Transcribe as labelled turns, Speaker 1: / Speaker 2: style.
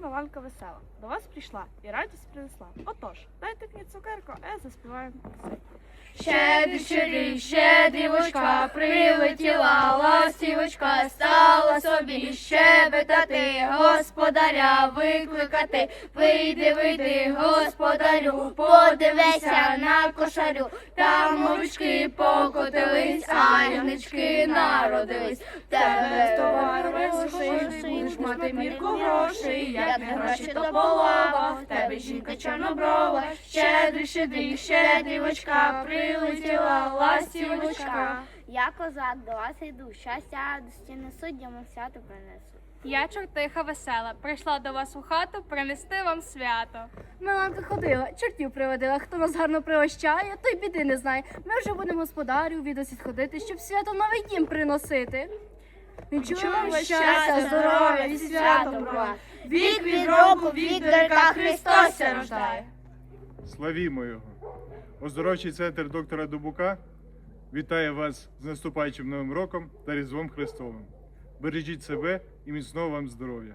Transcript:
Speaker 1: чарівна ланка весела. До вас прийшла і радість принесла. Отож, дайте мені цукерку, а я заспіваю.
Speaker 2: Щедрий, щедрий, щедрівочка, прилетіла ластівочка, стала собі щебетати, господаря викликати. Вийди, вийди, господарю, подивися на кошарю. Там овечки покотились, а ягнички народились. Тебе будеш мати мірку грошей, як не гроші, то полава, в тебе жінка чорноброва, щедрий, щедрий, щедрівочка, прилетіла ластівочка.
Speaker 3: Я козак, до вас йду, щастя, радості несу, дому свято принесу.
Speaker 2: Я чортиха весела, прийшла до вас у хату принести вам свято.
Speaker 4: Миланка ходила, чортів приводила. Хто нас гарно пригощає, той біди не знає. Ми вже будемо господарю відосід ходити, щоб свято новий дім приносити. Відчуємо щастя, здоров'я і святом вас.
Speaker 2: Вік від року, вік до ся рождає.
Speaker 5: Славімо його! Оздоровчий центр доктора Дубука вітає вас з наступаючим Новим роком та Різдвом Христовим. Бережіть себе і міцного вам здоров'я!